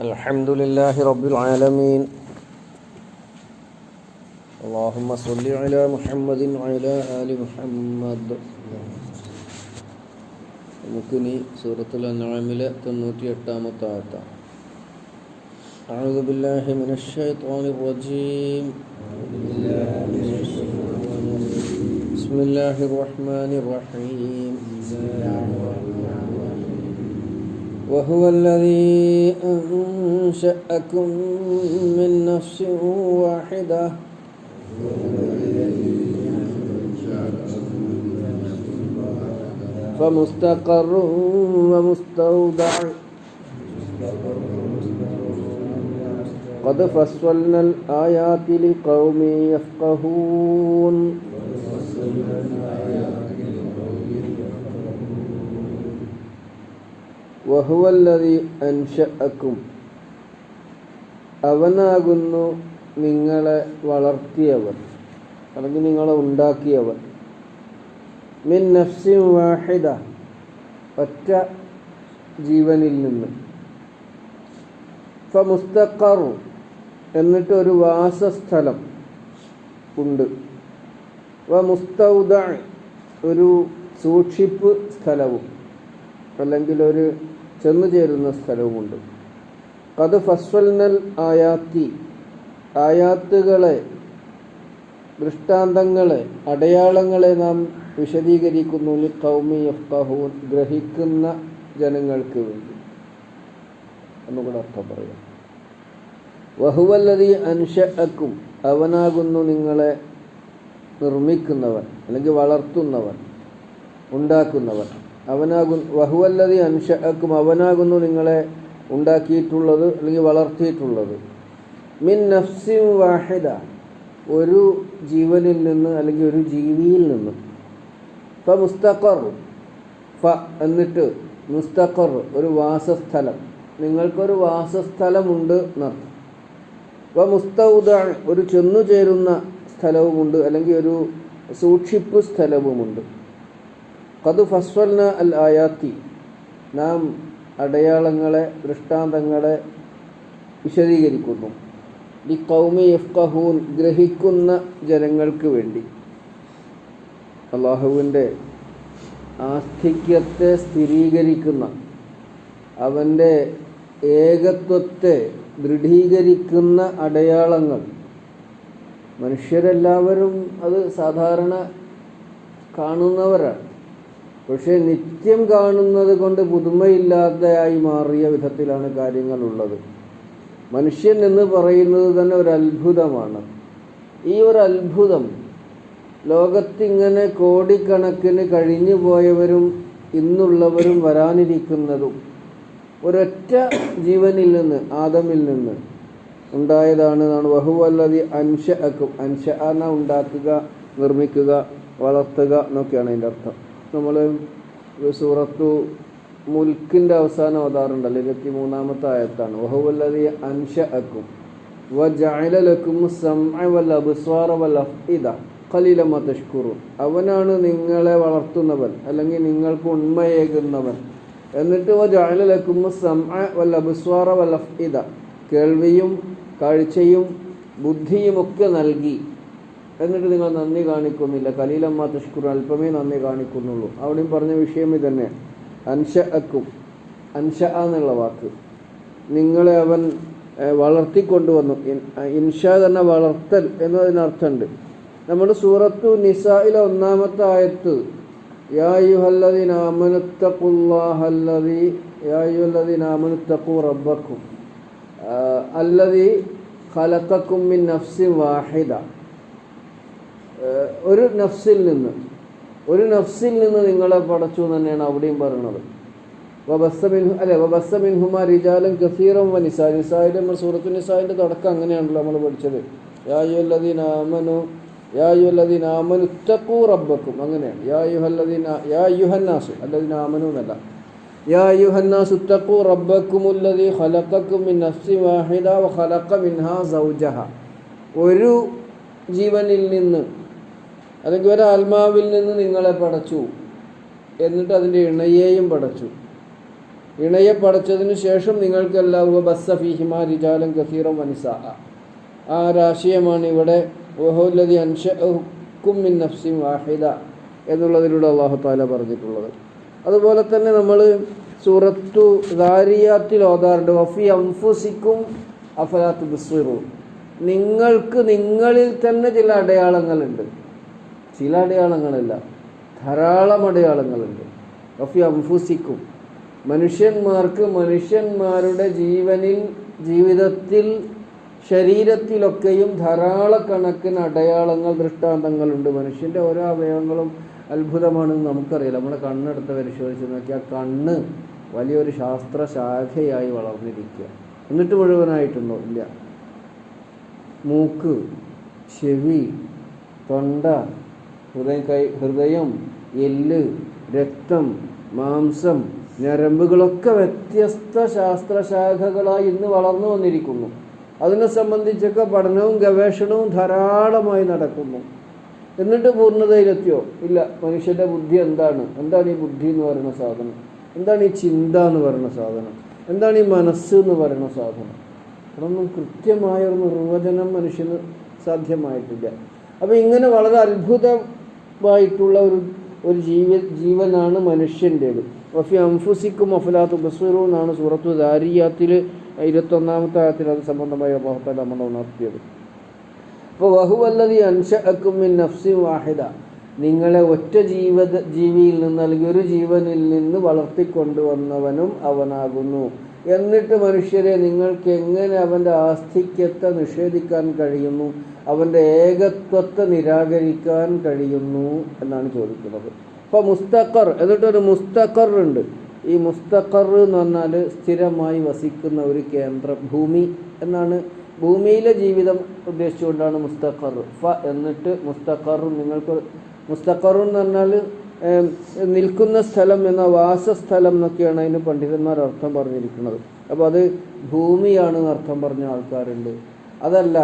الحمد لله رب العالمين اللهم صل على محمد وعلى آل محمد നമുക്കിനി സൂറത്തുൽ അൻആമിലെ തൊണ്ണൂറ്റി എട്ടാമത്തെ ആയത്താണ് أعوذ بالله من الشيطان الرجيم بسم الله الرحمن الرحيم وهو الذي أنشأكم من نفس واحدة. فمستقر ومستودع. قد فصلنا الآيات لقوم يفقهون. വഹുവല്ലതി അൻഷഅക്കും. അവനാകുന്നു നിങ്ങളെ വളർത്തിയവൻ അല്ലെങ്കിൽ നിങ്ങളെ ഉണ്ടാക്കിയവൻ. മിൻ നഫ്സിൻ വാഹിദ ഒറ്റ ജീവനിൽ നിന്ന്. ഇപ്പം എന്നിട്ട് ഒരു വാസസ്ഥലം ഉണ്ട്. വ മുസ്തൗദ ഒരു സൂക്ഷിപ്പ് സ്ഥലവും അല്ലെങ്കിൽ ഒരു ചെന്നു ചേരുന്ന സ്ഥലവുമുണ്ട്. കത് ഫസ്വൽനൽ ആയാത്തി ആയാത്തുകളെ ദൃഷ്ടാന്തങ്ങളെ അടയാളങ്ങളെ നാം വിശദീകരിക്കുന്നു. കൗമി യഫ്കഹൂൻ ഗ്രഹിക്കുന്ന ജനങ്ങൾക്ക് വേണ്ടി. എന്നുകൂടെ അർത്ഥം പറയാം. വഹുവല്ലതി അൻഷഅക്കും അവനാകുന്നു നിങ്ങളെ നിർമ്മിക്കുന്നവൻ അല്ലെങ്കിൽ വളർത്തുന്നവൻ ഉണ്ടാക്കുന്നവൻ. അവനാകുന്നു വഹുവല്ലതി അൻഷക്കും അവനാകുന്നു നിങ്ങളെ ഉണ്ടാക്കിയിട്ടുള്ളത് അല്ലെങ്കിൽ വളർത്തിയിട്ടുള്ളത്. മിൻ നഫ്സിൻ വാഹിദ ഒരു ജീവനിൽ നിന്ന് അല്ലെങ്കിൽ ഒരു ജീവിയിൽ നിന്ന്. ഫ മുസ്തഖർ ഫ എന്നിട്ട് മുസ്തഖർ ഒരു വാസസ്ഥലം. നിങ്ങൾക്കൊരു വാസസ്ഥലമുണ്ട് എന്നർത്ഥം. വ മുസ്തൗദ ഒരു ചെന്നു ചേരുന്ന സ്ഥലവുമുണ്ട് അല്ലെങ്കിൽ ഒരു സൂക്ഷിപ്പ് സ്ഥലവുമുണ്ട്. കത് ഫസ്വൽന അൽ ആയാത്തി. നാം അടയാളങ്ങളെ ദൃഷ്ടാന്തങ്ങളെ വിശദീകരിക്കുന്നു. ഈ കൗമി യഫ്കഹൂൻ ഗ്രഹിക്കുന്ന ജനങ്ങൾക്ക് വേണ്ടി. അള്ളാഹുവിന്റെ ആസ്തിക്യത്തെ സ്ഥിരീകരിക്കുന്ന അവന്റെ ഏകത്വത്തെ ദൃഢീകരിക്കുന്ന അടയാളങ്ങൾ. മനുഷ്യരെല്ലാവരും അത് സാധാരണ കാണുന്നവരാണ്. പക്ഷേ നിത്യം കാണുന്നത് കൊണ്ട് പുതുമയില്ലാത്തയായി മാറിയ വിധത്തിലാണ് കാര്യങ്ങളുള്ളത്. മനുഷ്യൻ എന്ന് പറയുന്നത് തന്നെ ഒരു അത്ഭുതമാണ് ഈ ഒരു അത്ഭുതം ലോകത്തിങ്ങനെ കോടിക്കണക്കിന് കഴിഞ്ഞു പോയവരും ഇന്നുള്ളവരും വരാനിരിക്കുന്നതും ഒരൊറ്റ ജീവനിൽ നിന്ന് ആദമിൽ നിന്ന് ഉണ്ടായതാണ്. എന്നാണ് വഹുവല്ലതി അൻഷ അക്കും അൻഷ എന്ന ഉണ്ടാക്കുക നിർമ്മിക്കുക വളർത്തുക എന്നൊക്കെയാണ് അതിന്റെ അർത്ഥം. നമ്മൾ സൂറത്തു മുൽക്കിന്റെ അവസാനം ഓതാറുണ്ടല്ലോ ഇരുപത്തി മൂന്നാമത്തെ ആയത്താണ്. വഹുവല്ലതി അൻഷ അക്കും വ ജഅലലക്കും സംഅ വൽ അബ്സ്വാറ വൽ അഫ്ഇദ ഖലീലമ തഷ്കുറൂൻ. അവനാണ് നിങ്ങളെ വളർത്തുന്നവൻ അല്ലെങ്കിൽ നിങ്ങൾക്ക് ഉണ്മയേകുന്നവൻ. എന്നിട്ട് വ ജഅലലക്കും സംഅ വൽ അബ്സ്വാറ അഫ്ഇദ കേൾവിയും കാഴ്ചയും ബുദ്ധിയുമൊക്കെ നൽകി. എന്നിട്ട് നിങ്ങൾ നന്ദി കാണിക്കുന്നില്ല. കലീലമ്മ തഷ്കുർ അല്പമേ നന്ദി കാണിക്കുന്നുള്ളൂ. അവിടെയും പറഞ്ഞ വിഷയം ഇതന്നെ. അൻഷ അക്കും. അൻഷ എന്നുള്ള വാക്ക്. നിങ്ങളെ അവൻ വളർത്തിക്കൊണ്ടുവന്നു. ഇൻഷ തന്നെ വളർത്തൽ എന്നതിനർത്ഥമുണ്ട്. നമ്മൾ സൂറത്തു നിസായിലെ ഒന്നാമത്തെ ആയത്ത് യായുഹല്ലദിനാമനുത്തഖുല്ലാഹല്ലദി യായുഹല്ലദിനാമനുത്തഖു റബ്ബക്കും അല്ലദി ഖലഖക്കും മിൻ നഫ്സിൻ വാഹിദ. ഒരു നഫ്സിൽ നിന്ന്. ഒരു നഫ്സിൽ നിന്ന് നിങ്ങളെ പടച്ചു തന്നെയാണ് അവിടെയും വബസ്സമിൻ അല്ലെ വബസ്സമിൻ ഹുമാ റിജാലും കസീറം വ നിസാ. നിസായുടെ നമ്മൾ തുടക്കം അങ്ങനെയാണല്ലോ നമ്മൾ പഠിച്ചത്. യായുല്ലദീൻ ആമനു റബ്ബക്കും. അങ്ങനെയാണ്. യായുഹല്ലദീൻ യായുഹന്നാസു എന്നല്ല. മിൻ നഫ്സി വാഹിദ ഒരു ജീവനിൽ നിന്ന് അല്ലെങ്കിൽ ഒരാത്മാവിൽ നിന്ന് നിങ്ങളെ പടച്ചു. എന്നിട്ട് അതിന്റെ ഇണയെയും പടച്ചു. ഇണയെ പടച്ചതിന് ശേഷം നിങ്ങൾക്കെല്ലാം ബസ്സ ഫീഹിമ റിജാലം കസീറം വനിസ. ആ രാശിയമാണ് ഇവിടെ ഓഹോല്ലതി അൻഷുക്കും മിൻ നഫ്സിൻ വാഹിദ എന്നുള്ളതിലൂടെ അള്ളാഹു താല പറഞ്ഞിട്ടുള്ളത്. അതുപോലെ തന്നെ നമ്മൾ സൂറത്തു ദാരിയാത്തിൽ ഓതാറുണ്ട് വഫി അംഫുസിക്കും അഫലാത്ത് ബിസ്വറു നിങ്ങൾക്ക് നിങ്ങളിൽ തന്നെ ചില അടയാളങ്ങളുണ്ട്. ചില അടയാളങ്ങളല്ല. ധാരാളം അടയാളങ്ങളുണ്ട്. റഫി അംഫുസിക്കും. മനുഷ്യന്മാർക്ക് മനുഷ്യന്മാരുടെ ജീവനിൽ ജീവിതത്തിൽ ശരീരത്തിലൊക്കെയും ധാരാളക്കണക്കിന് അടയാളങ്ങൾ ദൃഷ്ടാന്തങ്ങളുണ്ട്. മനുഷ്യന്റെ ഓരോ അവയവങ്ങളും അത്ഭുതമാണെന്ന് നമുക്കറിയാം നമ്മുടെ കണ്ണെടുത്ത് പരിശോധിച്ച് നോക്കിയാൽ കണ്ണ് വലിയൊരു ശാസ്ത്രശാഖയായി വളർന്നിരിക്കുക. എന്നിട്ട് മുഴുവനായിട്ടുണ്ടോ? ഇല്ല. മൂക്ക് ചെവി തൊണ്ട ഹൃദയം കൈ ഹൃദയം എല്ല് രക്തം മാംസം ഞരമ്പുകളൊക്കെ വ്യത്യസ്ത ശാസ്ത്രശാഖകളായി ഇന്ന് വളർന്നു വന്നിരിക്കുന്നു. അതിനെ സംബന്ധിച്ചൊക്കെ പഠനവും ഗവേഷണവും ധാരാളമായി നടക്കുന്നു. എന്നിട്ട് പൂർണതയിലെത്തിയോ? ഇല്ല. മനുഷ്യന്റെ ബുദ്ധി എന്താണ്? എന്താണ് ഈ ബുദ്ധി എന്ന് പറയുന്ന സാധനം? എന്താണ് ഈ ചിന്ത എന്ന് പറയുന്ന സാധനം? എന്താണ് ഈ മനസ്സ് എന്ന് പറയുന്ന സാധനം? അതൊന്നും കൃത്യമായ ഒരു നിർവചനം മനുഷ്യന് സാധ്യമായിട്ടില്ല. അപ്പോൾ ഇങ്ങനെ വളരെ അത്ഭുതമായിട്ടുള്ള ഒരു ഒരു ജീവ ജീവനാണ് മനുഷ്യന്റേത്. വഫി അംഫുസിക്കും അഫലാത്ത് ബസൂറു എന്നാണ് സൂറത്തു ദാരിയാത്തിൽ ഇരുപത്തൊന്നാമത്തെ ആയത്തിൽ അത് സംബന്ധമായി അള്ളാഹുത്താല നമ്മൾ ഉണർത്തിയത്. അപ്പോൾ വഹുവല്ലതി അൻഷഅക്കും മിൻ നഫ്സി വാഹിദ. നിങ്ങളെ ഒറ്റ ജീവ ജീവിയിൽ നിന്ന് അല്ലെങ്കിൽ ഒരു ജീവനിൽ നിന്ന് വളർത്തിക്കൊണ്ടുവന്നവനും അവനാകുന്നു. എന്നിട്ട് മനുഷ്യരെ നിങ്ങൾക്ക് എങ്ങനെ അവന്റെ ആസ്തിക്യത്തെ നിഷേധിക്കാൻ കഴിയുന്നു? അവന്റെ ഏകത്വത്തെ നിരാകരിക്കാൻ കഴിയുന്നു എന്നാണ് ചോദിക്കുന്നത്. അപ്പോൾ മുസ്തഖർ എന്നിട്ടൊരു മുസ്തഖർ ഉണ്ട്. ഈ മുസ്തഖർ എന്ന് പറഞ്ഞാൽ സ്ഥിരമായി വസിക്കുന്ന ഒരു കേന്ദ്രം ഭൂമി എന്നാണ്. ഭൂമിയിലെ ജീവിതം ഉദ്ദേശിച്ചുകൊണ്ടാണ് മുസ്തഖർ. ഫ എന്നിട്ട് മുസ്തഖർ നിങ്ങൾക്ക് മുസ്തഖർ എന്ന് പറഞ്ഞാൽ നിൽക്കുന്ന സ്ഥലം എന്ന വാസസ്ഥലം എന്നൊക്കെയാണ് അതിന് പണ്ഡിതന്മാർ അർത്ഥം പറഞ്ഞിരിക്കുന്നത്. അപ്പോൾ അത് ഭൂമിയാണ് അർത്ഥം പറഞ്ഞ ആൾക്കാരുണ്ട്. അതല്ല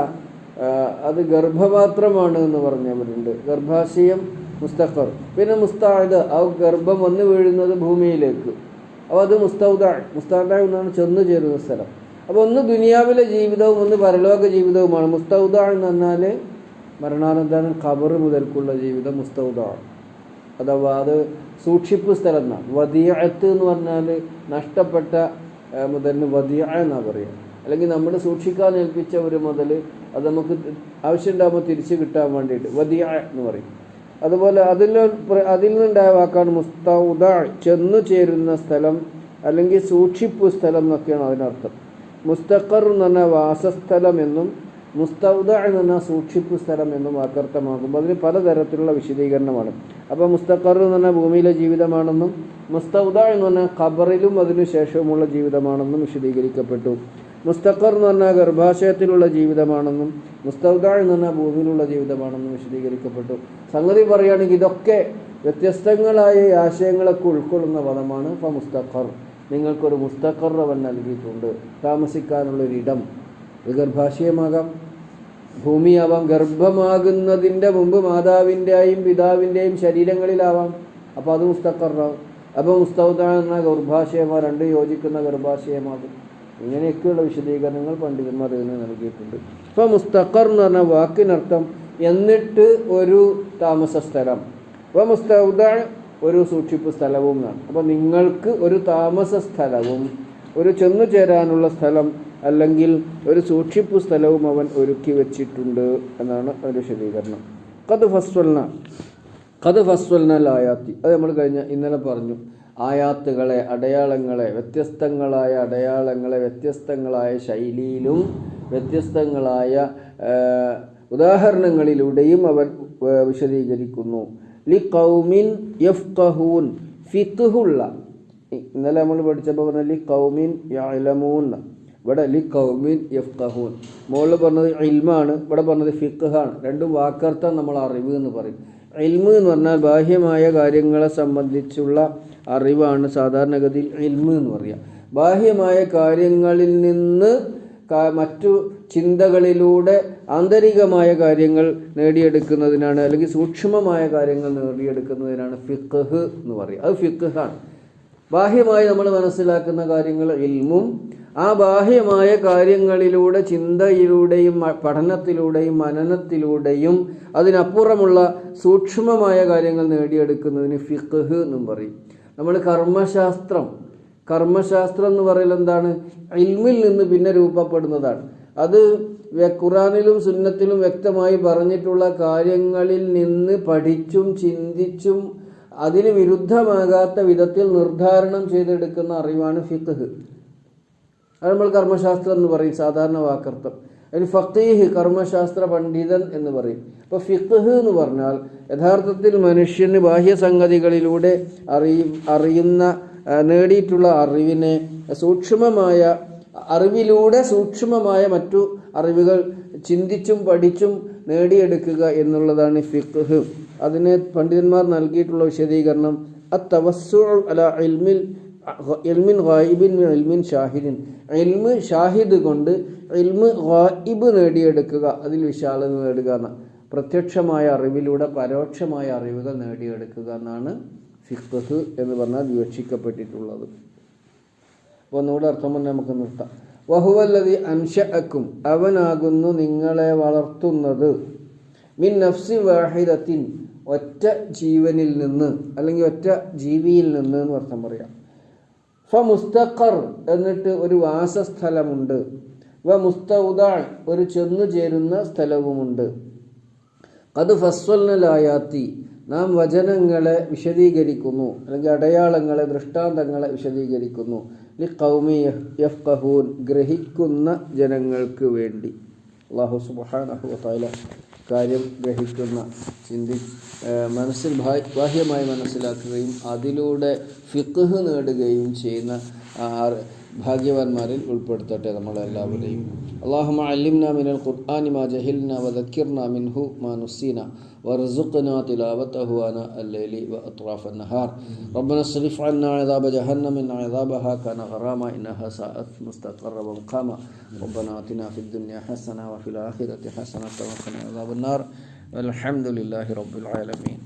അത് ഗർഭപാത്രമാണ് എന്ന് പറഞ്ഞവരുണ്ട് ഗർഭാശയം മുസ്തഖർ. പിന്നെ മുസ്താദ് ആ ഗർഭം വന്ന് വീഴുന്നത് ഭൂമിയിലേക്ക്. അപ്പോൾ അത് മുസ്തൗദ മുസ്താദ എന്നാണ് ചെന്ന് ചേരുന്ന സ്ഥലം. അപ്പോൾ ഒന്ന് ദുനിയാവിലെ ജീവിതവും ഒന്ന് പരലോക ജീവിതവുമാണ്. മുസ്തൗദ എന്ന് പറഞ്ഞാൽ മരണാനന്തരം ഖബർ മുതൽക്കുള്ള ജീവിതം മുസ്തൗദ അഥവാ അത് സൂക്ഷിപ്പ് സ്ഥലം എന്നാണ്. വതിയത്ത് എന്ന് പറഞ്ഞാൽ നഷ്ടപ്പെട്ട മുതലിന് വതിയ എന്നാണ് പറയുക. അല്ലെങ്കിൽ നമ്മൾ സൂക്ഷിക്കാൻ ഏൽപ്പിച്ച ഒരു മുതൽ അത് നമുക്ക് ആവശ്യമുണ്ടാകുമ്പോൾ തിരിച്ച് കിട്ടാൻ വേണ്ടിയിട്ട്. വതിയ എന്ന് പറയും. അതുപോലെ അതിൽ അതിൽ നിന്നുണ്ടായ വാക്കാണ് മുസ്തൗദ ചെന്നു ചേരുന്ന സ്ഥലം അല്ലെങ്കിൽ സൂക്ഷിപ്പ് സ്ഥലം എന്നൊക്കെയാണ് അതിനർത്ഥം. മുസ്തഖർ എന്ന് പറഞ്ഞാൽ വാസസ്ഥലം എന്നും മുസ്തൗദ എന്ന് പറഞ്ഞാൽ സൂക്ഷിപ്പ് സ്ഥലം എന്നും വാക്കർത്ഥമാകുമ്പോൾ അതിന് പലതരത്തിലുള്ള വിശദീകരണമാണ്. അപ്പോൾ മുസ്തഖർ എന്ന് പറഞ്ഞാൽ ഭൂമിയിലെ ജീവിതമാണെന്നും മുസ്തൗദ എന്ന് പറഞ്ഞാൽ ഖബറിലും അതിനു ശേഷവുമുള്ള ജീവിതമാണെന്നും വിശദീകരിക്കപ്പെട്ടു. മുസ്തഖർ എന്ന് പറഞ്ഞാൽ ഗർഭാശയത്തിലുള്ള ജീവിതമാണെന്നും മുസ്തൗദ എന്ന് പറഞ്ഞാൽ ഭൂമിയിലുള്ള ജീവിതമാണെന്നും വിശദീകരിക്കപ്പെട്ടു. സംഗതി പറയുകയാണെങ്കിൽ ഇതൊക്കെ വ്യത്യസ്തങ്ങളായ ആശയങ്ങളൊക്കെ ഉൾക്കൊള്ളുന്ന പദമാണ് ഫ മുസ്തഖർ. നിങ്ങൾക്കൊരു മുസ്തഖർ അവൻ നൽകിയിട്ടുണ്ട്. താമസിക്കാനുള്ളൊരിടം. ഇത് ഗർഭാശയമാകാം. ഭൂമിയാവാം. ഗർഭമാകുന്നതിന്റെ മുമ്പ് മാതാവിന്റെയും പിതാവിന്റെയും ശരീരങ്ങളിലാവാം. അപ്പോൾ അത് മുസ്തഖറാവും. അപ്പോൾ മുസ്തൗദ എന്ന ഗർഭാശയമാണ് രണ്ട് യോജിക്കുന്ന ഗർഭാശയമാകും. ഇങ്ങനെയൊക്കെയുള്ള വിശദീകരണങ്ങൾ പണ്ഡിതന്മാർ ഇതിന് നൽകിയിട്ടുണ്ട്. ഇപ്പോൾ മുസ്തഖർ എന്ന് പറഞ്ഞ വാക്കിനർത്ഥം എന്നിട്ട് ഒരു താമസ സ്ഥലം. അപ്പോൾ മുസ്തൗദ ഒരു സൂക്ഷിപ്പ് സ്ഥലവും എന്നാണ്. അപ്പോൾ നിങ്ങൾക്ക് ഒരു താമസ സ്ഥലവും ഒരു ചെന്നു ചേരാനുള്ള സ്ഥലം അല്ലെങ്കിൽ ഒരു സൂക്ഷിപ്പ് സ്ഥലവും അവൻ ഒരുക്കി വെച്ചിട്ടുണ്ട് എന്നാണ് ഒരു വിശദീകരണം. കത് ഫസ്വൽന. കത് ഫസ്വൽന ലായാത്തി. അത് നമ്മൾ കഴിഞ്ഞ ഇന്നലെ പറഞ്ഞു. ആയാത്തുകളെ അടയാളങ്ങളെ വ്യത്യസ്തങ്ങളായ അടയാളങ്ങളെ വ്യത്യസ്തങ്ങളായ ശൈലിയിലും വ്യത്യസ്തങ്ങളായ ഉദാഹരണങ്ങളിലൂടെയും അവൻ വിശദീകരിക്കുന്നു. ലി കൗമിൻ യഫ്കഹൂൻ ഫിഖുള്ള ഇന്നലെ നമ്മൾ പഠിച്ചപ്പോൾ പറഞ്ഞ ലി കൗമിൻ യഅലമൂൻ. ഇവിടെ ലി കൗമിൻ യഫ്കഹൂൻ മുകളിൽ പറഞ്ഞത് ഇൽമാണ് ഇവിടെ പറഞ്ഞത് ഫിഖാണ്. രണ്ടും വാക്കർത്ഥം നമ്മൾ അറിവ് എന്ന് പറയും. ഇൽമ് എന്ന് പറഞ്ഞാൽ ബാഹ്യമായ കാര്യങ്ങളെ സംബന്ധിച്ചുള്ള അറിവാണ് സാധാരണഗതിയിൽ ഇൽമ് എന്ന് പറയുക ബാഹ്യമായ കാര്യങ്ങളിൽ നിന്ന് മറ്റു ചിന്തകളിലൂടെ ആന്തരികമായ കാര്യങ്ങൾ നേടിയെടുക്കുന്നതിനാണ് അല്ലെങ്കിൽ സൂക്ഷ്മമായ കാര്യങ്ങൾ നേടിയെടുക്കുന്നതിനാണ് ഫിഖ് എന്ന് പറയുക അത് ഫിഖാണ് ബാഹ്യമായി നമ്മൾ മനസ്സിലാക്കുന്ന കാര്യങ്ങൾ ഇൽമും ആ ബാഹ്യമായ കാര്യങ്ങളിലൂടെ ചിന്തയിലൂടെയും പഠനത്തിലൂടെയും മനനത്തിലൂടെയും അതിനപ്പുറമുള്ള സൂക്ഷ്മമായ കാര്യങ്ങൾ നേടിയെടുക്കുന്നതിന് ഫിഖ് എന്നും പറയും. നമ്മൾ കർമ്മശാസ്ത്രം കർമ്മശാസ്ത്രം എന്ന് പറയുന്നത് എന്താണ്? ഇൽമിൽ നിന്ന് പിന്നെ രൂപപ്പെടുന്നതാണ്. അത് ഖുറാനിലും സുന്നത്തിലും വ്യക്തമായി പറഞ്ഞിട്ടുള്ള കാര്യങ്ങളിൽ നിന്ന് പഠിച്ചും ചിന്തിച്ചും അതിന് വിരുദ്ധമാകാത്ത വിധത്തിൽ നിർദ്ധാരണം ചെയ്തെടുക്കുന്ന അറിവാണ് ഫിഖ്. അത് നമ്മൾ കർമ്മശാസ്ത്രം എന്ന് പറയും സാധാരണ വാക്കർത്ഥം. അതിന് ഫക്കീഹ് കർമ്മശാസ്ത്ര പണ്ഡിതൻ എന്ന് പറയും. അപ്പോൾ ഫിഖ് എന്ന് പറഞ്ഞാൽ യഥാർത്ഥത്തിൽ മനുഷ്യന് ബാഹ്യസംഗതികളിലൂടെ അറിയ അറിയുന്ന നേടിയിട്ടുള്ള അറിവിനെ സൂക്ഷ്മമായ അറിവിലൂടെ സൂക്ഷ്മമായ മറ്റു അറിവുകൾ ചിന്തിച്ചും പഠിച്ചും നേടിയെടുക്കുക എന്നുള്ളതാണ് ഫിഖ് അതിന് പണ്ഡിതന്മാർ നൽകിയിട്ടുള്ള വിശദീകരണം അത്തവസ്സു അല ഇൽമിൽ ഇൽമിൻ ഗായിബിൻ മിൻ ഇൽമിൻ ഷാഹിദിൻ ഇൽമ് ഷാഹിദ് കൊണ്ട് ഇൽമ് ഗായിബ് നേടിയെടുക്കുക അതിൽ വിശാലത നേടുക എന്ന പ്രത്യക്ഷമായ അറിവിലൂടെ പരോക്ഷമായ അറിവുകൾ നേടിയെടുക്കുക എന്നാണ് ഫിഖ് എന്ന് പറഞ്ഞാൽ വിവക്ഷിക്കപ്പെട്ടിട്ടുള്ളത്. അപ്പോൾ ഒന്നുകൂടെ അർത്ഥം പറഞ്ഞാൽ നമുക്ക് നിർത്താം. വഹുവല്ലതി അൻഷഅക്കും അവനാകുന്നു നിങ്ങളെ വളർത്തുന്നത്. മിൻ നഫ്സി വാഹിദത്തിൻ ഒറ്റ ജീവനിൽ നിന്ന് അല്ലെങ്കിൽ ഒറ്റ ജീവിയിൽ നിന്ന് എന്ന് അർത്ഥം പറയാം. ഫ മുസ്തഖർ എന്നിട്ട് ഒരു വാസസ്ഥലമുണ്ട്. വ മുസ്തൗദാൻ ഒരു ചെന്നു ചേരുന്ന സ്ഥലവുമുണ്ട്. അത് ഫസ്വൽനലായാത്തി നാം വചനങ്ങളെ വിശദീകരിക്കുന്നു. അല്ലെങ്കിൽ അടയാളങ്ങളെ ദൃഷ്ടാന്തങ്ങളെ വിശദീകരിക്കുന്നു. ലി കൗമി യഫ്കഹൂൻ ഗ്രഹിക്കുന്ന ജനങ്ങൾക്ക് വേണ്ടി. അള്ളാഹു സുബ്ഹാനഹു വതആല കാര്യം ഗ്രഹിക്കുന്ന ചിന്തി മനസ്സിൽ ബാഹ്യ- ബാഹ്യമായി മനസ്സിലാക്കുകയും അതിലൂടെ ഫിഖ് നേടുകയും ചെയ്യുന്ന ഭാഗ്യവാന്മാരിൽ ഉൾപ്പെടുത്തട്ടെ നമ്മളെല്ലാവരെയും اللهم علمنا من القرآن ما جهلنا وذكرنا منه ما نسينا وارزقنا تلاوته آناء الليل وأطراف النهار ربنا اصرف عنا عذاب جهنم إن عذابها كان غراما إنها ساءت مستقرا ومقاما ربنا آتنا في الدنيا حسنة وفي الآخرة حسنة وقنا عذاب النار والحمد لله رب العالمين